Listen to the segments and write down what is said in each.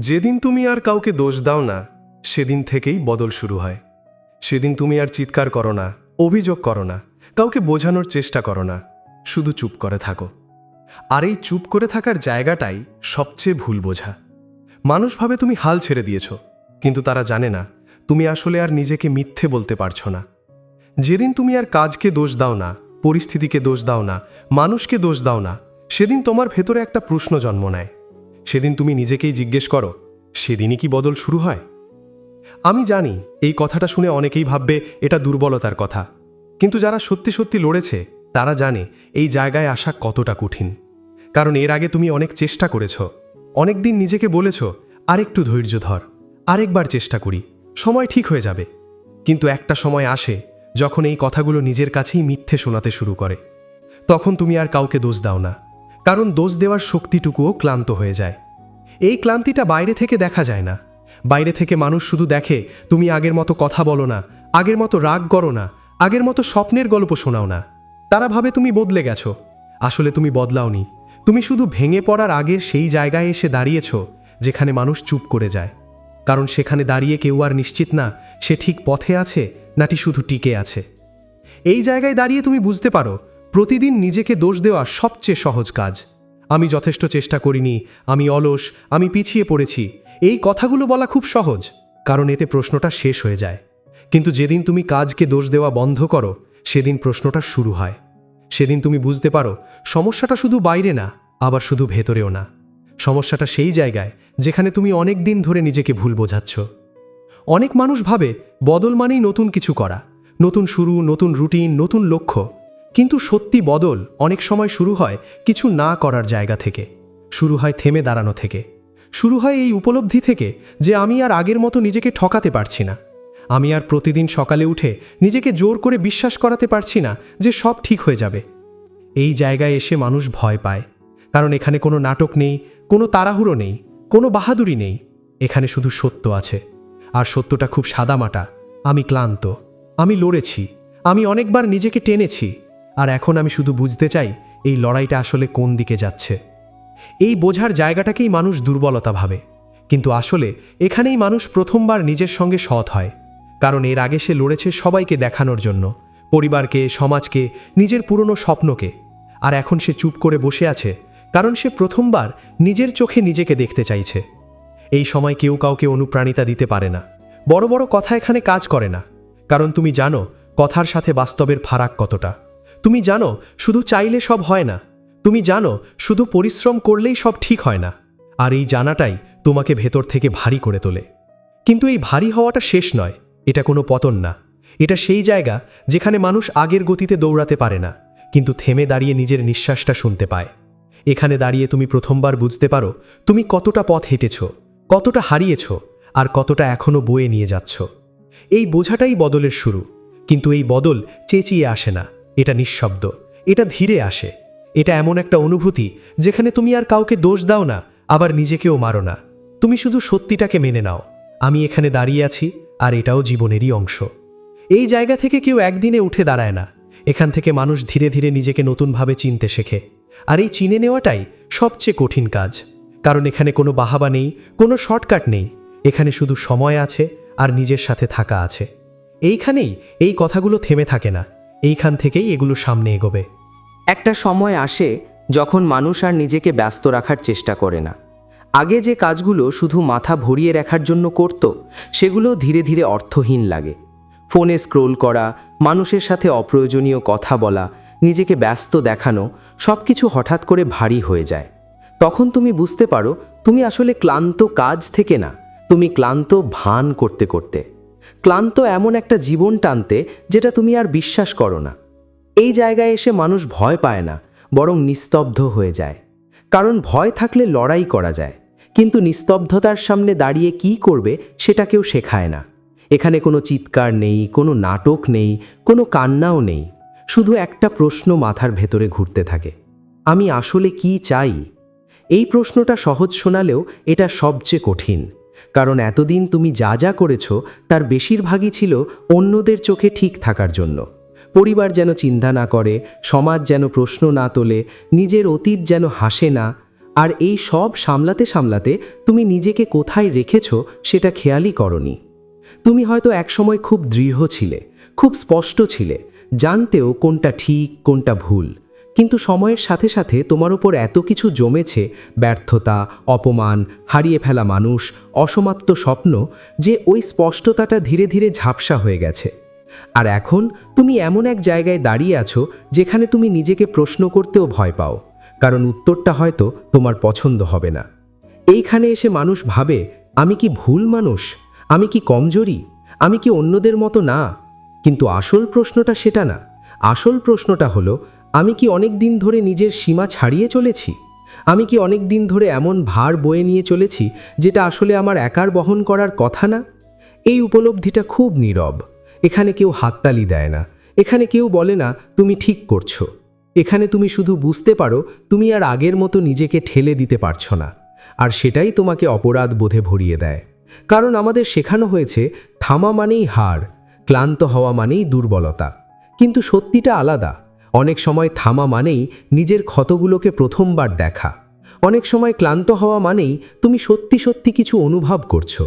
যেদিন তুমি আর কাউকে দোষ দাও না, সেদিন থেকেই বদল শুরু হয়। সেদিন তুমি আর চিৎকার করো না, অভিযোগ করো না, কাউকে বোঝানোর চেষ্টা করো না, শুধু চুপ করে থাকো। আর এই চুপ করে থাকার জায়গাটাই সবচেয়ে ভুল বোঝা। মানুষ ভাবে তুমি হাল ছেড়ে দিয়েছ, কিন্তু তারা জানে না, তুমি আসলে আর নিজেকে মিথ্যে বলতে পারছ না। যেদিন তুমি আর কাজকে দোষ দাও না, পরিস্থিতিকে দোষ দাও না, মানুষকে দোষ দাও না, সেদিন তোমার ভেতরে একটা প্রশ্ন জন্ম নেয়। সেদিন তুমি নিজেকেই জিজ্ঞেস করো, সেদিনই কি বদল শুরু হয়? আমি জানি এই কথাটা শুনে অনেকেই ভাববে এটা দুর্বলতার কথা, কিন্তু যারা সত্যি সত্যি লড়েছে, তারা জানে এই জায়গায় আসা কতটা কঠিন। কারণ এর আগে তুমি অনেক চেষ্টা করেছ, অনেক দিন নিজেকে বলেছ, আরেকটু ধৈর্য ধর, আরেকবার চেষ্টা করি, সময় ঠিক হয়ে যাবে। কিন্তু একটা সময় আসে যখন এই কথাগুলো নিজের কাছেই মিথ্যে শোনাতে শুরু করে। তখন তুমি আর কাউকে দোষ দাও না, কারণ দোষ দেওয়ার শক্তিটুকুও ক্লান্ত হয়ে যায়। এই ক্লান্তিটা বাইরে থেকে দেখা যায় না। বাইরে থেকে মানুষ শুধু দেখে, তুমি আগের মতো কথা বলো না, আগের মতো রাগ করো না, আগের মতো স্বপ্নের গল্প শোনাও না। তারা ভাবে তুমি বদলে গেছো। আসলে তুমি বদলাওনি। তুমি শুধু ভেঙে পড়ার আগের সেই জায়গায় এসে দাঁড়িয়েছ, যেখানে মানুষ চুপ করে যায়। কারণ সেখানে দাঁড়িয়ে কেউ আর নিশ্চিত না সে ঠিক পথে আছে নাকি শুধু টিকে আছে। এই জায়গায় দাঁড়িয়ে তুমি বুঝতে পারো, প্রতিদিন নিজেকে দোষ দেওয়া সবচেয়ে সহজ কাজ। আমি যথেষ্ট চেষ্টা করিনি, আমি অলস, আমি পিছিয়ে পড়েছি। এই কথাগুলো বলা খুব সহজ, কারণ এতে প্রশ্নটা শেষ হয়ে যায়। কিন্তু যেদিন তুমি কাজকে দোষ দেওয়া বন্ধ করো, সেদিন প্রশ্নটা শুরু হয়। সেদিন তুমি বুঝতে পারো, সমস্যাটা শুধু বাইরে না, আবার শুধু ভেতরেও না। সমস্যাটা সেই জায়গায়, যেখানে তুমি অনেক দিন ধরে নিজেকে ভুল বোঝাচ্ছ। অনেক মানুষ ভাবে, বদল মানেই নতুন কিছু করা। নতুন শুরু, নতুন রুটিন, নতুন লক্ষ্য। কিন্তু সত্যি বদল অনেক সময় শুরু হয় কিছু না করার জায়গা থেকে, শুরু হয় থেমে দাঁড়ানো থেকে, শুরু হয় এই উপলব্ধি থেকে যে আমি আর আগের মতো নিজেকে ঠকাতে পারছি না। আমি আর প্রতিদিন সকালে উঠে নিজেকে জোর করে বিশ্বাস করাতে পারছি না যে সব ঠিক হয়ে যাবে। এই জায়গায় এসে মানুষ ভয় পায়, কারণ এখানে কোনো নাটক নেই, কোনো তাড়াহুড়ো নেই, কোনো বাহাদুরি নেই, এখানে শুধু সত্য আছে। আর সত্যটা খুব সাদামাটা, আমি ক্লান্ত, আমি লড়েছি, আমি অনেকবার নিজেকে টেনেছি আর এখন আমি শুধু বুঝতে চাই, এই লড়াইটা আসলে কোন দিকে যাচ্ছে। এই বোঝার জায়গাটাকেই মানুষ দুর্বলতা ভাবে। কিন্তু আসলে, এখানেই মানুষ প্রথমবার নিজের সঙ্গে সৎ হয়। কারণ এর আগে সে লড়েছে সবাইকে দেখানোর জন্য, পরিবারকে, সমাজকে, নিজের পুরনো স্বপ্নকে। আর এখন সে চুপ করে বসে আছে, কারণ সে প্রথমবার নিজের চোখে নিজেকে দেখতে চাইছে। এই সময় কেউ কাউকে অনুপ্রাণিতা দিতে পারে না। বড় বড় কথা এখানে কাজ করে না। কারণ তুমি জানো, কথার সাথে বাস্তবের ফারাক কতটা। তুমি জানো, শুধু চাইলে সব হয় না। তুমি জানো, শুধু পরিশ্রম করলেই সব ঠিক হয় না। আর এই জানাটাই তোমাকে ভেতর থেকে ভারী করে তোলে। কিন্তু এই ভারী হওয়াটা শেষ নয়, এটা কোনো পতন না। এটা সেই জায়গা যেখানে মানুষ আগের গতিতে দৌড়াতে পারে না, কিন্তু থেমে দাঁড়িয়ে নিজের নিঃশ্বাসটা শুনতে পায়। এখানে দাঁড়িয়ে তুমি প্রথমবার বুঝতে পারো, তুমি কতটা পথ হেঁটেছ, কতটা হারিয়েছ, আর কতটা এখনও বয়ে নিয়ে যাচ্ছ। এই বোঝাটাই বদলের শুরু, কিন্তু এই বদল চেঁচিয়ে আসে না। এটা নিঃশব্দ, এটা ধীরে আসে, এটা এমন একটা অনুভূতি যেখানে তুমি আর কাউকে দোষ দাও না, আবার নিজেকেও মারো না। তুমি শুধু সত্যিটাকে মেনে নাও, আমি এখানে দাঁড়িয়ে আছি আর এটাও জীবনেরই অংশ। এই জায়গা থেকে কেউ একদিনে উঠে দাঁড়ায় না, এখান থেকে মানুষ ধীরে ধীরে নিজেকে নতুনভাবে চিনতে শেখে, আর এই চিনে নেওয়াটাই সবচেয়ে কঠিন কাজ। কারণ এখানে কোনো বাহাবা নেই, কোনো শর্টকাট নেই, এখানে শুধু সময় আছে আর নিজের সাথে থাকা আছে। এইখানেই এই কথাগুলো থেমে থাকে না এইখান থেকেই এগুলো সামনে এগোবে। একটা সময় আসে যখন মানুষ আর নিজেকে ব্যস্ত রাখার চেষ্টা করে না। আগে যে কাজগুলো শুধু মাথা ভরিয়ে রাখার জন্য করত, সেগুলো ধীরে ধীরে অর্থহীন লাগে। ফোনে স্ক্রোল করা, মানুষের সাথে অপ্রয়োজনীয় কথা বলা, নিজেকে ব্যস্ত দেখানো সব কিছু হঠাৎ করে ভারী হয়ে যায়। তখন তুমি বুঝতে পারো, তুমি আসলে ক্লান্ত কাজ থেকে না, তুমি ক্লান্ত ভান করতে করতে। ক্লান্ত এমন একটা জীবন টানতে যেটা তুমি আর বিশ্বাস করো না। এই জায়গায় এসে মানুষ ভয় পায় না, বরং নিস্তব্ধ হয়ে যায়। কারণ ভয় থাকলে লড়াই করা যায়, কিন্তু নিস্তব্ধতার সামনে দাঁড়িয়ে কি করবে সেটা কেউ শেখায় না। এখানে কোনো চিৎকার নেই, কোনো নাটক নেই, কোনো কান্নাও নেই, শুধু একটা প্রশ্ন মাথার ভেতরে ঘুরতে থাকে, আমি আসলে কি চাই? এই প্রশ্নটা সহজ শোনালেও এটা সবচেয়ে কঠিন। কারণ এতদিন তুমি যা যা করেছ, তার বেশিরভাগই ছিল অন্যদের চোখে ঠিক থাকার জন্য। পরিবার যেন চিন্তা না করে, সমাজ যেন প্রশ্ন না তোলে, নিজের অতীত যেন হাসে না, আর এই সব সামলাতে সামলাতে তুমি নিজেকে কোথায় রেখেছ, সেটা খেয়ালই করনি। তুমি হয়তো একসময় খুব দৃঢ় ছিলে, খুব স্পষ্ট ছিলে, জানতেও কোনটা ঠিক, কোনটা ভুল। কিন্তু সময়ের সাথে সাথে তোমার উপর এত কিছু জমেছে, ব্যর্থতা, অপমান, হারিয়ে ফেলা মানুষ, অসমাপ্ত স্বপ্ন, যে ওই স্পষ্টতাটা ধীরে ধীরে ঝাপসা হয়ে গেছে। আর এখন তুমি এমন এক জায়গায় দাঁড়িয়ে আছো যেখানে তুমি নিজেকে প্রশ্ন করতেও ভয় পাও, কারণ উত্তরটা হয়তো তোমার পছন্দ হবে না। এইখানে এসে মানুষ ভাবে, আমি কি ভুল মানুষ? আমি কি কমজোরি? আমি কি অন্যদের মতো না? কিন্তু আসল প্রশ্নটা সেটা না। আসল প্রশ্নটা হলো আমি কি অনেক দিন ধরে নিজের সীমা ছাড়িয়ে চলেছি? আমি কি অনেক দিন ধরে এমন ভার বয়ে নিয়ে চলেছি, যেটা আসলে আমার একার বহন করার কথা না? এই উপলব্ধিটা খুব নীরব। এখানে কেউ হাততালি দেয় না। এখানে কেউ বলে না, তুমি ঠিক করছ। এখানে তুমি শুধু বুঝতে পারো, তুমি আর আগের মতো নিজেকে ঠেলে দিতে পারছ না। আর সেটাই তোমাকে অপরাধ বোধে ভরিয়ে দেয়। কারণ আমাদের শেখানো হয়েছে, থামা মানেই হার, ক্লান্ত হওয়া মানেই দুর্বলতা। কিন্তু সত্যিটা আলাদা। অনেক সময় থামা মানেই নিজের ক্ষতগুলোকে প্রথমবার দেখা। অনেক সময় ক্লান্ত হওয়া মানেই তুমি সত্যি সত্যি কিছু অনুভব করছ।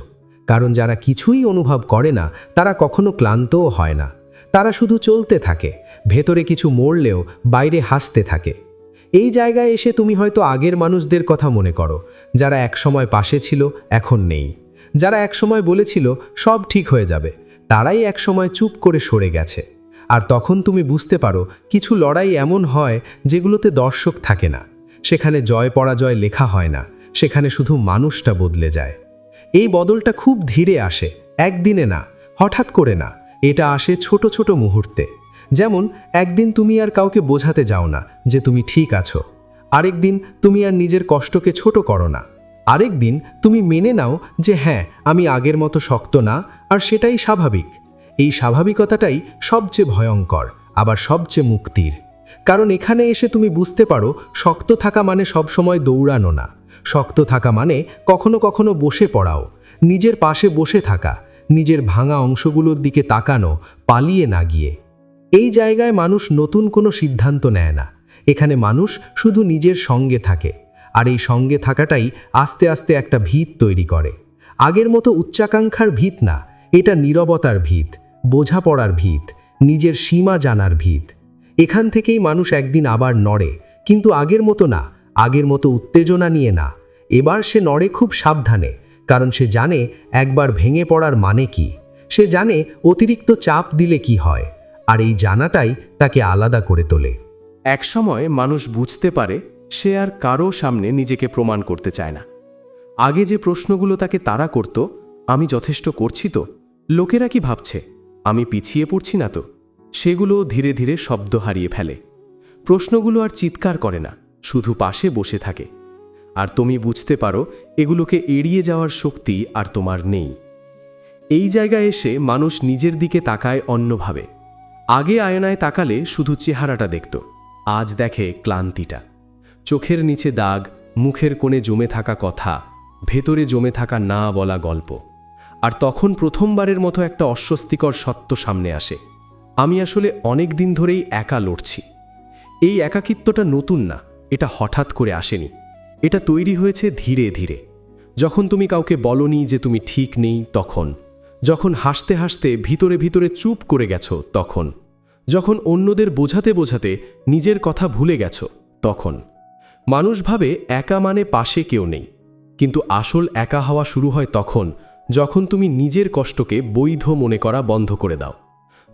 কারণ যারা কিছুই অনুভব করে না, তারা কখনো ক্লান্তও হয় না। তারা শুধু চলতে থাকে, ভেতরে কিছু মরলেও বাইরে হাসতে থাকে। এই জায়গায় এসে তুমি হয়তো আগের মানুষদের কথা মনে করো, যারা একসময় পাশে ছিল, এখন নেই। যারা একসময় বলেছিল, সব ঠিক হয়ে যাবে, তারাই একসময় চুপ করে সরে গেছে। আর তখন তুমি বুঝতে পারো, কিছু লড়াই এমন হয় যেগুলোতে দর্শক থাকে না। সেখানে জয় পরাজয় লেখা হয় না, সেখানে শুধু মানুষটা বদলে যায়। এই বদলটা খুব ধীরে আসে, একদিনে না, হঠাৎ করে না, এটা আসে ছোট ছোট মুহূর্তে। যেমন, একদিন তুমি আর কাউকে বোঝাতে যাও না যে তুমি ঠিক আছো। আরেক দিন তুমি আর নিজের কষ্টকে ছোট করো না। আরেক দিন তুমি মেনে নাও যে হ্যাঁ আমি আগের মতো শক্ত না, আর সেটাই স্বাভাবিক। এই স্বাভাবিকতাটাই সবচেয়ে ভয়ঙ্কর, আবার সবচেয়ে মুক্তির। কারণ এখানে এসে তুমি বুঝতে পারো, শক্ত থাকা মানে সবসময় দৌড়ানো না। শক্ত থাকা মানে কখনো কখনো বসে পড়াও, নিজের পাশে বসে থাকা, নিজের ভাঙা অংশগুলোর দিকে তাকানো, পালিয়ে না গিয়ে। এই জায়গায় মানুষ নতুন কোনো সিদ্ধান্ত নেয় না। এখানে মানুষ শুধু নিজের সঙ্গে থাকে, আর এই সঙ্গে থাকাটাই আস্তে আস্তে একটা ভিত তৈরি করে। আগের মতো উচ্চাকাঙ্ক্ষার ভিত না, এটা নীরবতার ভিত। বোঝাপড়ার ভিত, নিজের সীমা জানার ভিত। এখান থেকেই মানুষ একদিন আবার নড়ে, কিন্তু আগের মতো না, আগের মতো উত্তেজনা নিয়ে না। এবার সে নড়ে খুব সাবধানে, কারণ সে জানে একবার ভেঙে পড়ার মানে কি। সে জানে অতিরিক্ত চাপ দিলে কি হয়, আর এই জানাটাই তাকে আলাদা করে তোলে। একসময় মানুষ বুঝতে পারে, সে আর কারও সামনে নিজেকে প্রমাণ করতে চায় না। আগে যে প্রশ্নগুলো তাকে তাড়া করত, আমি যথেষ্ট করছি তো, লোকেরা কি ভাবছে? আমি পিছিয়ে পড়ছি না তো? সেগুলো ধীরে ধীরে শব্দ হারিয়ে ফেলে। প্রশ্নগুলো আর চিৎকার করে না, শুধু পাশে বসে থাকে। আর তুমি বুঝতে পারো, এগুলোকে এড়িয়ে যাওয়ার শক্তি আর তোমার নেই। এই জায়গায় এসে মানুষ নিজের দিকে তাকায় অন্যভাবে। আগে আয়নায় তাকালে শুধু চেহারাটা দেখত, আজ দেখে ক্লান্তিটা। চোখের নিচে দাগ, মুখের কোণে জমে থাকা কথা, ভেতরে জমে থাকা না বলা গল্প। আর তখন প্রথমবারের মতো একটা অস্বস্তিকর সত্য সামনে আসে। আমি আসলে অনেক দিন ধরেই একা লড়ছি। এই একাকিত্বটা নতুন না, এটা হঠাৎ করে আসেনি। এটা তৈরি হয়েছে ধীরে ধীরে। যখন তুমি কাউকে বলনি যে তুমি ঠিক নেই, তখন। যখন হাসতে হাসতে ভিতরে ভিতরে চুপ করে গেছো, তখন। যখন অন্যদের বোঝাতে বোঝাতে নিজের কথা ভুলে গেছো, তখন। মানুষ ভাবে একা মানে পাশে কেউ নেই। কিন্তু আসল একা হওয়া শুরু হয় তখন যখন তুমি নিজের কষ্টকে বৈধ মনে করা বন্ধ করে দাও।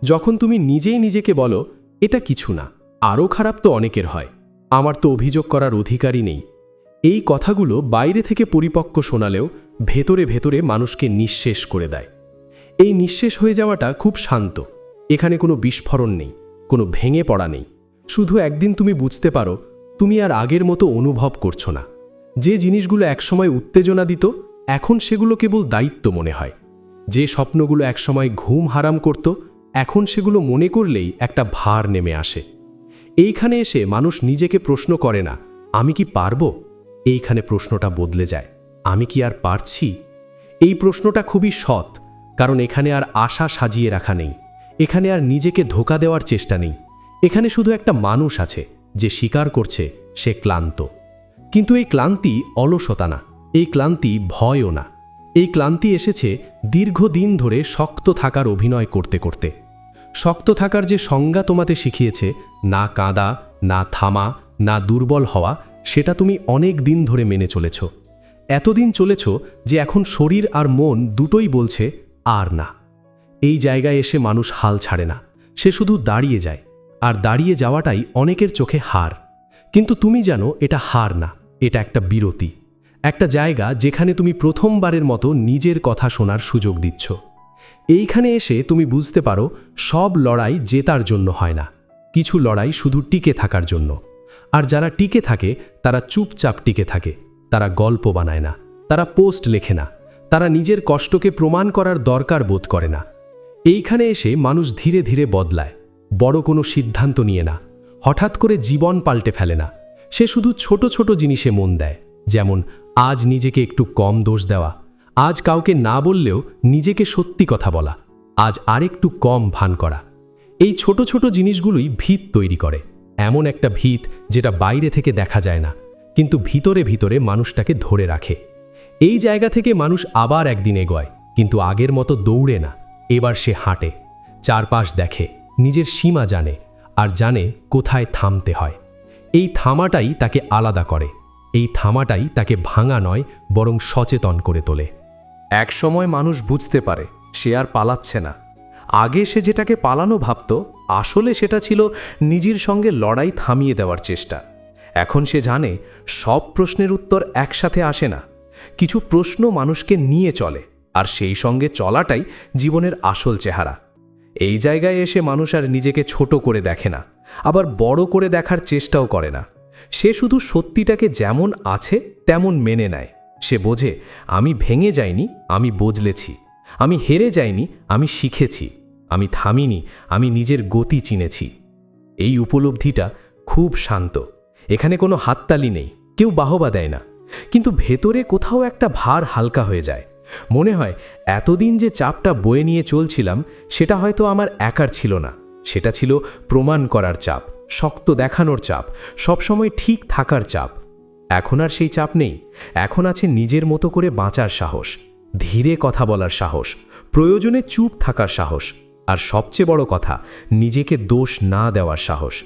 যখন তুমি নিজেই নিজেকে বলো, এটা কিছু না, আরও খারাপ তো অনেকের হয়, আমার তো অভিযোগ করার অধিকারই নেই। এই কথাগুলো বাইরে থেকে পরিপক্ক শোনালেও ভেতরে ভেতরে মানুষকে নিঃশেষ করে দেয়। এই নিঃশেষ হয়ে যাওয়াটা খুব শান্ত, এখানে কোনো বিস্ফোরণ নেই, কোনো ভেঙে পড়া নেই। শুধু একদিন তুমি বুঝতে পারো, তুমি আর আগের মতো অনুভব করছ না। যে জিনিসগুলো একসময় উত্তেজনা দিত এখন সেগুলো কেবল দায়িত্ব মনে হয়। যে স্বপ্নগুলো একসময় ঘুম হারাম করত, এখন সেগুলো মনে করলেই একটা ভার নেমে আসে। এইখানে এসে মানুষ নিজেকে প্রশ্ন করে না, আমি কি পারব? এইখানে প্রশ্নটা বদলে যায়, আমি কি আর পারছি? এই প্রশ্নটা খুবই সৎ, কারণ এখানে আর আশা সাজিয়ে রাখা নেই, এখানে আর নিজেকে ধোকা দেওয়ার চেষ্টা নেই, এখানে শুধু একটা মানুষ আছে, যে স্বীকার করছে সে ক্লান্ত। কিন্তু এই ক্লান্তি অলসতা না এই ক্লান্তি ভয়ও না। এই ক্লান্তি এসেছে দীর্ঘদিন ধরে শক্ত থাকার অভিনয় করতে করতে। শক্ত থাকার যে সংজ্ঞা তোমাতে শিখিয়েছে, না কাঁদা, না থামা, না দুর্বল হওয়া, সেটা তুমি অনেক দিন ধরে মেনে চলেছ। এতদিন চলেছ যে এখন শরীর আর মন দুটোই বলছে আর না। এই জায়গায় এসে মানুষ হাল ছাড়ে না। সে শুধু দাঁড়িয়ে যায়। আর দাঁড়িয়ে যাওয়াটাই অনেকের চোখে হার। কিন্তু তুমি জানো এটা হার না, এটা একটা বিরতি। একটা জায়গা যেখানে তুমি প্রথমবারের মতো নিজের কথা শোনার সুযোগ দিচ্ছ। এইখানে এসে তুমি বুঝতে পারো, সব লড়াই জেতার জন্য হয় না। কিছু লড়াই শুধু টিকে থাকার জন্য। আর যারা টিকে থাকে, তারা চুপচাপ টিকে থাকে। তারা গল্প বানায় না। তারা পোস্ট লেখে না। তারা নিজের কষ্টকে প্রমাণ করার দরকার বোধ করে না। এইখানে এসে মানুষ ধীরে ধীরে বদলায়। বড় কোনো সিদ্ধান্ত নিয়ে না। হঠাৎ করে জীবন পাল্টে ফেলে না। সে শুধু ছোট ছোট জিনিসে মন দেয়, যেমন আজ নিজেকে একটু কম দোষ দেওয়া। আজ কাউকে না বললেও নিজেকে সত্যি কথা বলা। আজ আরেকটু কম ভান করা। এই ছোট ছোট জিনিসগুলোই ভিত তৈরি করে। এমন একটা ভিত যেটা বাইরে থেকে দেখা যায় না, কিন্তু ভিতরে ভিতরে মানুষটাকে ধরে রাখে। এই জায়গা থেকে মানুষ আবার একদিন এগোয়, কিন্তু আগের মতো দৌড়ে না। এবার সে হাঁটে, চারপাশ দেখে, নিজের সীমা জানে, আর জানে কোথায় থামতে হয়। এই থামাটাই তাকে আলাদা করে। এই থামাটাই তাকে ভাঙা নয়, বরং সচেতন করে তোলে। এক সময় মানুষ বুঝতে পারে, সে আর পালাচ্ছে না। আগে সে যেটাকে পালানো ভাবত, আসলে সেটা ছিল নিজের সঙ্গে লড়াই থামিয়ে দেওয়ার চেষ্টা। এখন সে জানে, সব প্রশ্নের উত্তর একসাথে আসে না। কিছু প্রশ্ন মানুষকে নিয়ে চলে, আর সেই সঙ্গে চলাটাই জীবনের আসল চেহারা। এই জায়গায় এসে মানুষ আর নিজেকে ছোট করে দেখে না, আবার বড় করে দেখার চেষ্টাও করে না। সে শুধু সত্যিটাকে যেমন আছে, তেমন মেনে নেয়। সে বোঝে, আমি ভেঙে যাইনি, আমি বদলেছি। আমি হেরে যাইনি, আমি শিখেছি। আমি থামিনি, আমি নিজের গতি চিনেছি। এই উপলব্ধিটা খুব শান্ত। এখানে কোনো হাততালি নেই, কেউ বাহবা দেয় না। কিন্তু ভেতরে কোথাও একটা ভার হালকা হয়ে যায়। মনে হয়, এতদিন যে চাপটা বয়ে নিয়ে চলছিলাম, সেটা হয়তো আমার একার ছিল না। সেটা ছিল প্রমাণ করার চাপ। শক্ত দেখানোর চাপ, সবসময় ঠিক থাকার চাপ। এখন আর সেই চাপ নেই। এখন আছে নিজের মতো করে বাঁচার সাহস, ধীরে কথা বলার সাহস, প্রয়োজনে চুপ থাকার সাহস, আর সবচেয়ে বড় কথা, নিজেকে দোষ না দেওয়ার সাহস।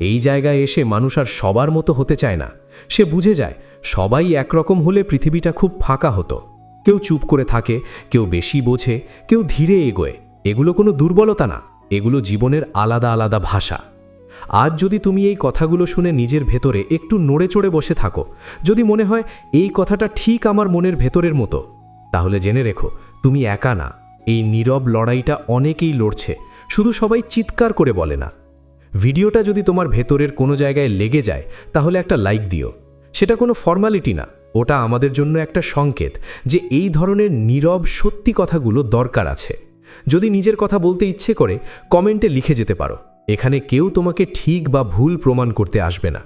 এই জায়গায় এসে মানুষ আর সবার মতো হতে চায় না। সে বুঝে যায়, সবাই একরকম হলে পৃথিবীটা খুব ফাঁকা হতো। কেউ চুপ করে থাকে, কেউ বেশি বোঝে, কেউ ধীরে এগোয়। এগুলো কোনো দুর্বলতা না, এগুলো জীবনের আলাদা আলাদা ভাষা। আজ যদি তুমি এই কথাগুলো শুনে নিজের ভেতরে একটু নড়ে চড়ে বসে থাকো, যদি মনে হয় এই কথাটা ঠিক আমার মনের ভেতরের মতো, তাহলে জেনে রেখো, তুমি একা না। এই নীরব লড়াইটা অনেকেই লড়ছে, শুধু সবাই চিৎকার করে বলে না। ভিডিওটা যদি তোমার ভেতরের কোনো জায়গায় লেগে যায়, তাহলে একটা লাইক দিও। সেটা কোনো ফর্মালিটি না, ওটা আমাদের জন্য একটা সংকেত যে এই ধরনের নীরব সত্যি কথাগুলো দরকার আছে। যদি নিজের কথা বলতে ইচ্ছে করে, কমেন্টে লিখে যেতে পারো। এখানে কেউ তোমাকে ঠিক বা ভুল প্রমাণ করতে আসবে না।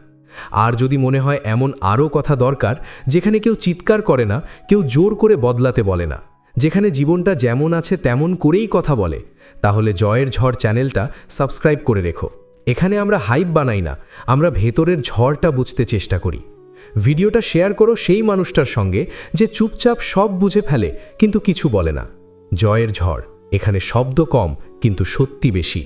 আর যদি মনে হয় এমন আরও কথা দরকার, যেখানে কেউ চিৎকার করে না, কেউ জোর করে বদলাতে বলে না, যেখানে জীবনটা যেমন আছে তেমন করেই কথা বলে, তাহলে জয়ের ঝড় চ্যানেলটা সাবস্ক্রাইব করে রেখো। এখানে আমরা হাইপ বানাই না, আমরা ভেতরের ঝড়টা বুঝতে চেষ্টা করি। ভিডিওটা শেয়ার করো সেই মানুষটার সঙ্গে যে চুপচাপ সব বুঝে ফেলে, কিন্তু কিছু বলে না। জয়ের ঝড়, এখানে শব্দ কম, কিন্তু সত্যি বেশি।